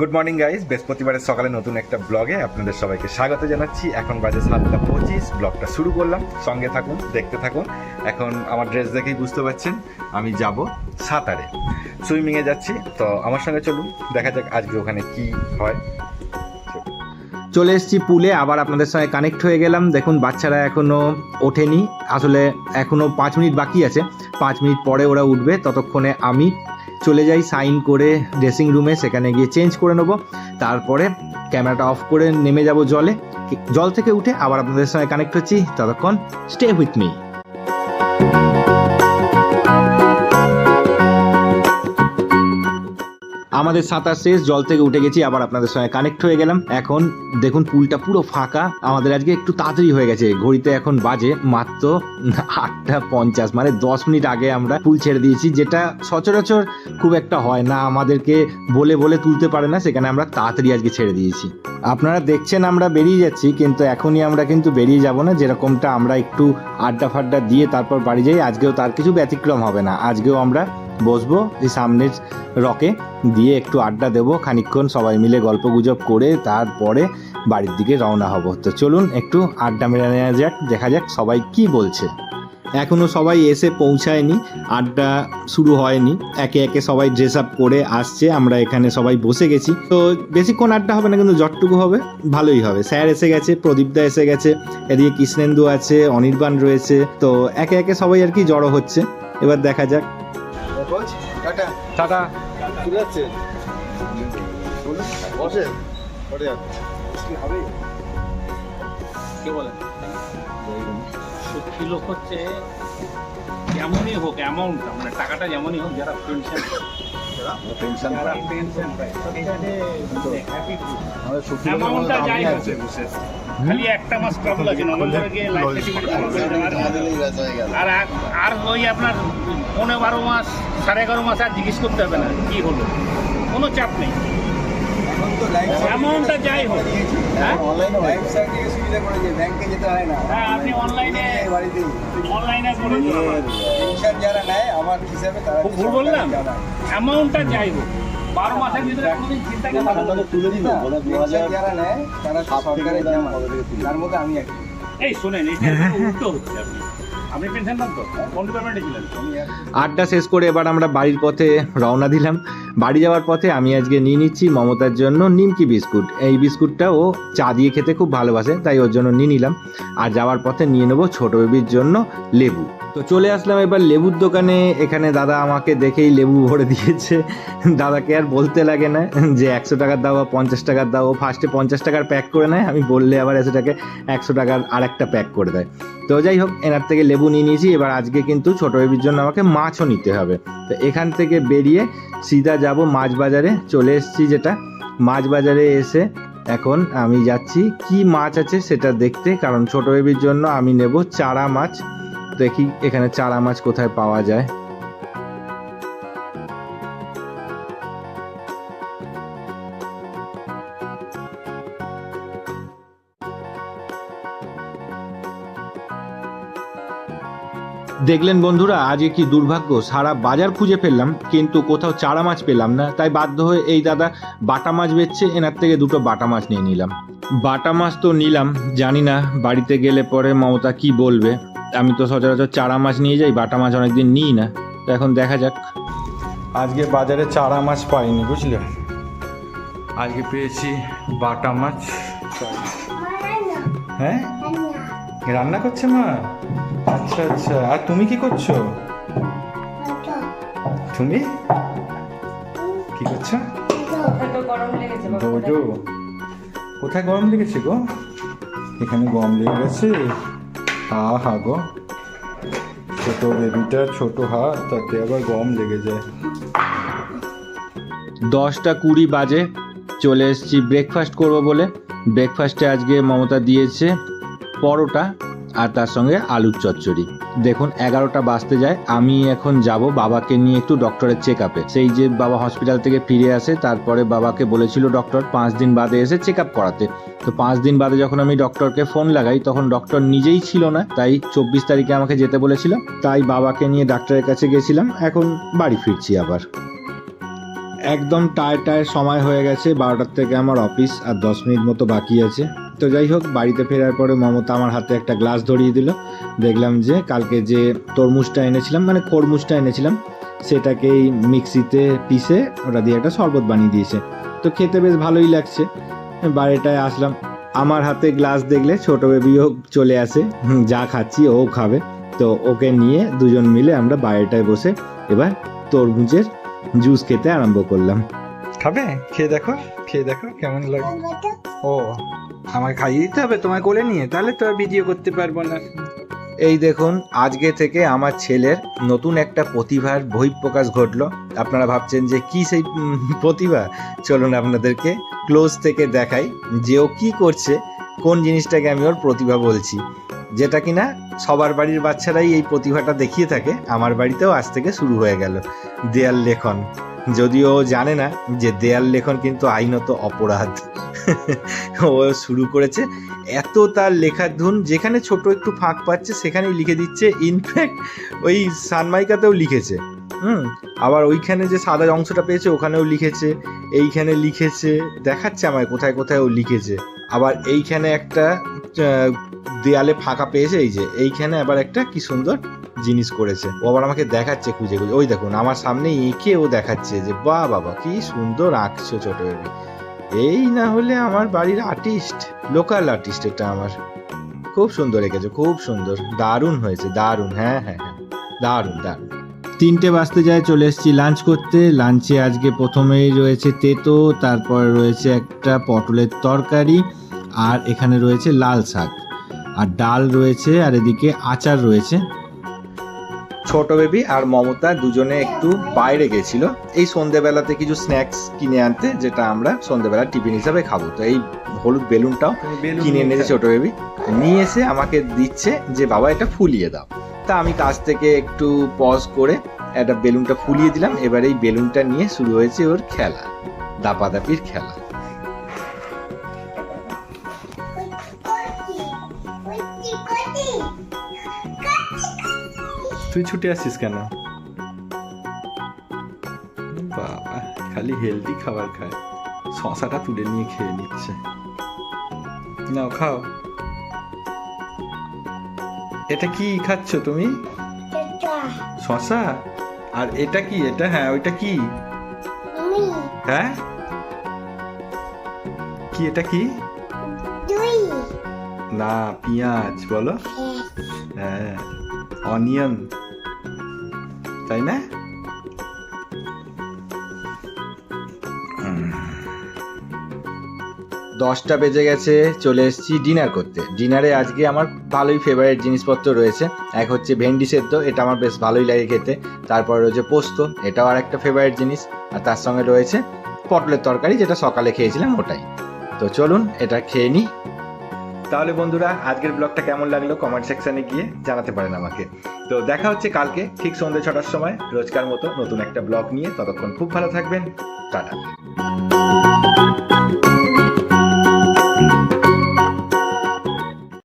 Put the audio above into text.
Good morning guys বৃহস্পতিবারের সকালে নতুন একটা ব্লগে আপনাদের সবাইকে স্বাগত জানাচ্ছি। এখন বাজে সাতটা পঁচিশ, ব্লগটা শুরু করলাম। সঙ্গে থাকুন, দেখতে থাকুন। এখন আমার ড্রেস দেখেই বুঝতে পারছেন, আমি যাব সাঁতারে। সুইমিংয়ে যাচ্ছি, তো আমার সঙ্গে চলুন, দেখা যাক আজকে ওখানে কি হয়। চলে এসেছি পুলে, আবার আপনাদের সঙ্গে কানেক্ট হয়ে গেলাম। দেখুন, বাচ্চারা এখনও ওঠেনি। আসলে এখনও পাঁচ মিনিট বাকি আছে। পাঁচ মিনিট পরে ওরা উঠবে, ততক্ষণে আমি চলে যাই সাইন করে ড্রেসিং রুমে সেখানে গিয়ে চেঞ্জ করে নেব। তারপরে ক্যামেরাটা অফ করে নেমে যাব জলে। জল থেকে উঠে আবার আপনাদের সঙ্গে কানেক্ট হচ্ছি। ততক্ষণ স্টে উইথ মি আমাদের সাঁতার শেষ, জল থেকে উঠে গেছি, আবার আপনাদের সঙ্গে কানেক্ট হয়ে গেলাম। এখন দেখুন, পুলটা পুরো ফাঁকা। আমাদের আজকে একটু তাড়াতাড়ি হয়ে গেছে। ঘড়িতে এখন বাজে মাত্র আটটা পঞ্চাশ মানে দশ মিনিট আগে আমরা পুল ছেড়ে দিয়েছি, যেটা সচরাচর খুব একটা হয় না। আমাদেরকে বলে বলে তুলতে পারে না, সেখানে আমরা তাড়াতাড়ি আজকে ছেড়ে দিয়েছি। আপনারা দেখছেন, আমরা বেরিয়ে যাচ্ছি, কিন্তু এখনই আমরা কিন্তু বেরিয়ে যাব না। যেরকমটা আমরা একটু আড্ডা ফাড্ডা দিয়ে তারপর বাড়ি যাই, আজকেও তার কিছু ব্যতিক্রম হবে না। আজকেও আমরা বসবো, এই সামনের রকে দিয়ে একটু আড্ডা দেবো, খানিকক্ষণ সবাই মিলে গল্প গুজব করে তারপরে বাড়ির দিকে রওনা হব। তো চলুন একটু আড্ডা মেরে নেওয়া যাক, দেখা যাক সবাই কি বলছে। এখনও সবাই এসে পৌঁছায়নি, আড্ডা শুরু হয়নি। একে একে সবাই ড্রেস আপ করে আসছে, আমরা এখানে সবাই বসে গেছি। তো বেশিক্ষণ আড্ডা হবে না, কিন্তু যতটুকু হবে, ভালোই হবে। স্যার এসে গেছে প্রদীপদা এসে গেছে, এদিকে কৃষ্ণেন্দু আছে, অনির্বাণ রয়েছে। তো একে একে সবাই আর কি জড়ো হচ্ছে। এবার দেখা যাক টাটা। টাটা। ঠিক আছে পরে যান কি হবে? কে বলেন সত্যি লোক হচ্ছে যেমনই হোক অ্যামাউন্ট মানে টাকাটা যেমনই হোক যারা পেনশন টেনশন যারা পেনশন পায় হ্যাপি অ্যামাউন্টটা যাই হোক। খালি একটা মাস ট্রাভেল আছে নভেম্বরে গিয়ে আর আর- আর ওই আপনার পনেরো বারো মাস সাড়ে এগারো মাস আর জিজ্ঞেস করতে হবে না কি হলো। কোনো চাপ নেই। অ্যামাউন্টটা যাই হোক। হ্যাঁ? অনলাইনে সুবিধা করেছে ব্যাংকে যেতে হয় না আপনি অনলাইনে বাড়িতেই অনলাইনে করে যারা নেয় আমার হিসাবে ভুল বললাম? অ্যামাউন্টটা যাই হোক। বারো মাসের ভিতরে কোনোদিন চিন্তা করতে হবে না। আপনাদের তুলে দিন না দু হাজার পেনশন যারা নেয় তারা সরকারের জামা কবে থেকে তুলে? তার মধ্যে আমি একজন এই শোনেন এটা উল্টো হচ্ছে আপনি। আপনি পেনশন পান তো? কোন ডিপার্টমেন্টে ছিলেন? আমি এক আড্ডা শেষ করে এবার আমরা বাড়ির পথে রওনা দিলাম। বাড়ি যাওয়ার পথে আমি আজকে নিয়ে নিচ্ছি মমতার জন্য নিমকি বিস্কুট। এই বিস্কুটটা ও চা দিয়ে খেতে খুব ভালোবাসে, তাই ওর জন্য নিয়ে নিলাম। আর যাওয়ার পথে নিয়ে নেব ছোট বেবির জন্য লেবু। তো চলে আসলাম এবার লেবুর দোকানে। এখানে দাদা আমাকে দেখেই লেবু ভরে দিয়েছে। দাদাকে আর বলতে লাগে না যে একশো টাকার দাও বা পঞ্চাশ টাকার দাও। ফার্স্টে পঞ্চাশ টাকার প্যাক করে নেয়। আমি বললে আবার এসে টাকে একশো টাকার আরেকটা প্যাক করে দেয়। তো যাই হোক, এনার থেকে লেবু নিয়ে নিয়েছি। এবার আজকে কিন্তু ছোট বেবির জন্য আমাকে মাছও নিতে হবে। তো এখান থেকে বেরিয়ে সিধা যাব মাছ বাজারে চলে এসেছি যেটা। মাছ বাজারে এসে এখন আমি যাচ্ছি। কি মাছ আছে সেটা দেখতে, কারণ ছোট বেবির জন্য আমি নেব চারা মাছ। দেখি এখানে চারা মাছ কোথায় পাওয়া যায়। দেখলেন বন্ধুরা আজকে কি দুর্ভাগ্য? সারা বাজার খুঁজে ফেললাম কিন্তু কোথাও চারা মাছ পেলাম না। তাই বাধ্য হয়ে এই দাদা বাটা মাছ বেচছে এনার থেকে দুটো বাটা মাছ নিয়ে নিলাম। বাটা মাছ তো নিলাম জানি না বাড়িতে গেলে পরে মমতা কি বলবে। আমি তো সচরাচর চারা মাছ নিয়ে যাই বাটা মাছ অনেকদিন নিই না। তো এখন দেখা যাক। আজকে বাজারে চারা মাছ পাইনি বুঝলে? আজকে পেয়েছি বাটা মাছ। হ্যাঁ? রান্না করছে মা? আচ্ছা আচ্ছা। আর তুমি কি করছ? তুমি? কি করছ? কোথায় গরম লেগেছে গো? এখানে গরম লেগে গেছে। হা হা গো। ছোট বেবিটা ছোট হাত তাতে আবার গরম লেগে যায়। দশটা কুড়ি বাজে। চলে এসেছি। ব্রেকফাস্ট করব বলে। ব্রেকফাস্টে আজকে মমতা দিয়েছে পরোটা। আর তার সঙ্গে আলুর চচ্চড়ি। দেখুন, এগারোটা বাজতে যায়। আমি এখন যাব বাবাকে নিয়ে একটু ডক্টরের চেক আপে সেই যে বাবা হসপিটাল থেকে ফিরে আসে, তারপরে বাবাকে বলেছিল ডক্টর পাঁচ দিন বাদে এসে চেক আপ করাতে। তো পাঁচ দিন বাদে যখন আমি ডক্টরকে ফোন লাগাই, তখন ডক্টর নিজেই ছিল না। তাই চব্বিশ তারিখে আমাকে যেতে বলেছিল। তাই বাবাকে নিয়ে ডাক্তারের কাছে গেছিলাম। এখন বাড়ি ফিরছি আবার। একদম টায় টায় সময় হয়ে গেছে। বারোটার থেকে আমার অফিস আর দশ মিনিট মতো বাকি আছে। তো যাই হোক, বাড়িতে ফেরার পরে মমতা আমার হাতে একটা গ্লাস ধরিয়ে দিল। দেখলাম যে কালকে যে তরমুজটা এনেছিলাম মানে খরমুজটা এনেছিলাম, সেটাকেই মিক্সিতে পিষে ওটা দিয়ে একটা শরবত বানিয়ে দিয়েছে। তো খেতে বেশ ভালোই লাগছে। বাড়িটায় আসলাম। আমার হাতে গ্লাস দেখলে ছোট বেবিও চলে আসে যা খাচ্ছি, ও খাবে। তো ওকে নিয়ে দুজন মিলে আমরা বাইরেটায় বসে এবার তরমুজের জুস খেতে আরম্ভ করলাম। খাবে? খেয়ে দেখো খেয়ে দেখো কেমন লাগে। ও আমাকে খাইয়ে দিতে হবে তোমায় কোলে নিয়ে। তাহলে তো আর ভিডিও করতে পারব না। এই দেখুন আজকে থেকে আমার ছেলের নতুন একটা প্রতিভার বহিঃপ্রকাশ ঘটলো। আপনারা ভাবছেন যে কি সেই প্রতিভা? চলুন আপনাদেরকে ক্লোজ থেকে দেখাই যে ও কী করছে কোন জিনিসটাকে আমি ওর প্রতিভা বলছি। যেটা কিনা সবার বাড়ির বাচ্চারাই এই প্রতিভাটা দেখিয়ে থাকে আমার বাড়িতেও আজ থেকে শুরু হয়ে গেল। দেয়াল লেখন। যদিও জানে না যে দেয়াল লেখন কিন্তু আইনত অপরাধ। ও শুরু করেছে, এত তার লেখার ধুন, যেখানে ছোট একটু ফাঁক পাচ্ছে, সেখানেই লিখে দিচ্ছে। ইনফ্যাক্ট ওই সানমাইকাতেও লিখেছে। হুম, আবার ওইখানে যে সাদা অংশটা পেয়েছে, ওখানেও লিখেছে, এইখানে লিখেছে, দেখাচ্ছে আমায় কোথায় কোথায় ও লিখেছে। আবার এইখানে একটা দেয়ালে ফাঁকা পেয়েছে, এই যে, এইখানে আবার একটা কি সুন্দর জিনিস করেছে। ও আবার আমাকে দেখাচ্ছে খুঁজে খুঁজে। ওই দেখুন, আমার সামনে এঁকে ও দেখাচ্ছে যে, বাহ, বাবা, কি সুন্দর আঁকছো ছোট বেবি। এই না হলে আমার বাড়ির আর্টিস্ট লোকাল আর্টিস্ট এটা আমার। খুব সুন্দর এঁকেছে, খুব সুন্দর। দারুণ হয়েছে, দারুণ হ্যাঁ হ্যাঁ হ্যাঁ। দারুণ দারুণ। তিনটে বাজতে যায়, চলে এসেছি লাঞ্চ করতে। লাঞ্চে আজকে প্রথমেই রয়েছে তেতো, তারপর রয়েছে একটা পটলের তরকারি, আর এখানে রয়েছে লাল শাক। আর ডাল রয়েছে, আর এদিকে আচার রয়েছে। ছোট বেবি আর মমতা দুজনে একটু বাইরে গেছিল। এই সন্ধেবেলাতে কিছু স্ন্যাক্স কিনে আনতে যেটা আমরা সন্ধেবেলা টিফিন হিসাবে খাব। তো এই হলুদ বেলুনটাও কিনে এনেছে ছোট বেবি। নিয়ে এসে আমাকে দিচ্ছে যে বাবা এটা ফুলিয়ে দাও। তা আমি কাছ থেকে একটু পজ করে একটা বেলুনটা ফুলিয়ে দিলাম। এবার এই বেলুনটা নিয়ে শুরু হয়েছে ওর খেলা দাপাদাপির খেলা। তুই ছুটে আসছিস কেন? বাবা খালি হেলদি খাবার খায়। শশাটা তুলে নিয়ে খেয়ে নিচ্ছে। নাও খাও। এটা কি খাচ্ছ তুমি? শশা? আর এটা কি? এটা হ্যাঁ ওইটা কি? হ্যাঁ? কি এটা কি? না পেঁয়াজ বলো। হ্যাঁ অনিয়ন। তাই না? দশটা বেজে গেছে, চলে এসেছি ডিনার করতে। ডিনারে আজকে আমার ভালোই ফেভারিট জিনিসপত্র রয়েছে। এক হচ্ছে ভেন্ডি সেদ্ধ, এটা আমার বেশ ভালোই লাগে খেতে। তারপর রয়েছে পোস্ত, এটাও আর একটা ফেভারিট জিনিস। আর তার সঙ্গে রয়েছে পটলের তরকারি, যেটা সকালে খেয়েছিলাম ওটাই। তো চলুন, এটা খেয়ে নিই। তাহলে বন্ধুরা, আজকের ব্লগটা কেমন লাগল কমেন্ট সেকশনে গিয়ে জানাতে পারেন আমাকে। তো দেখা হচ্ছে কালকে, ঠিক সন্ধ্যে ছটার সময়, রোজকার মতো নতুন একটা ব্লগ নিয়ে। ততক্ষণ খুব ভালো থাকবেন। টাটা।